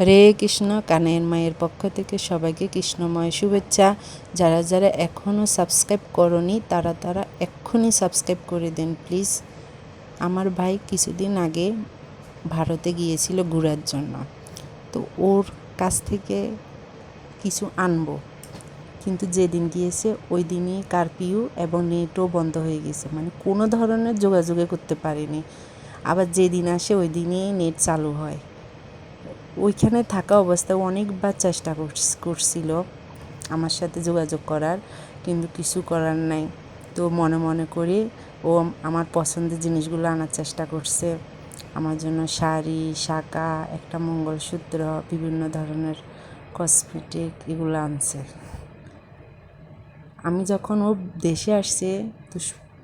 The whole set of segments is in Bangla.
হরে কৃষ্ণ কানের মায়ের পক্ষ থেকে সবাইকে কৃষ্ণময় শুভেচ্ছা। যারা যারা এখনও সাবস্ক্রাইব করনি, তারা তারা এক্ষুনি সাবস্ক্রাইব করে দেন প্লিজ আমার ভাই কিছুদিন আগে ভারতে গিয়েছিল ঘোরার জন্য। তো ওর কাছ থেকে কিছু আনব। কিন্তু যেদিন গিয়েছে, ওই দিনই কারপিউ এবং নেটও বন্ধ হয়ে গেছে। মানে কোনো ধরনের যোগাযোগে করতে পারিনি। আবার যেদিন আসে, ওই দিনই নেট চালু হয়। ওইখানে থাকা অবস্থায় অনেকবার চেষ্টা করছিল আমার সাথে যোগাযোগ করার, কিন্তু কিছু করার নাই। তো মনে মনে করে ও আমার পছন্দের জিনিসগুলো আনার চেষ্টা করছে। আমার জন্য শাড়ি, শাঁকা, একটা মঙ্গলসূত্র, বিভিন্ন ধরনের কসমেটিক এগুলো আনছে। আমি যখন ও দেশে আসছে, তো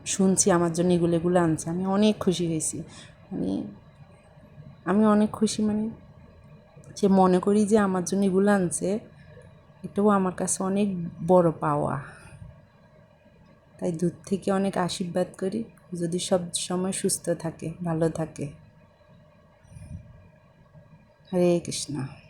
শুনছি আমার জন্য এগুলো এগুলো আনছে। আমি অনেক খুশি হয়েছি। মানে আমি অনেক খুশি মানে যে মনে করি যে আমার জন্য এগুলো আনছে, এটাও আমার কাছে অনেক বড় পাওয়া। তাই দূর থেকে অনেক আশীর্বাদ করি, যদি সব সময় সুস্থ থাকে, ভালো থাকে। হরে কৃষ্ণ।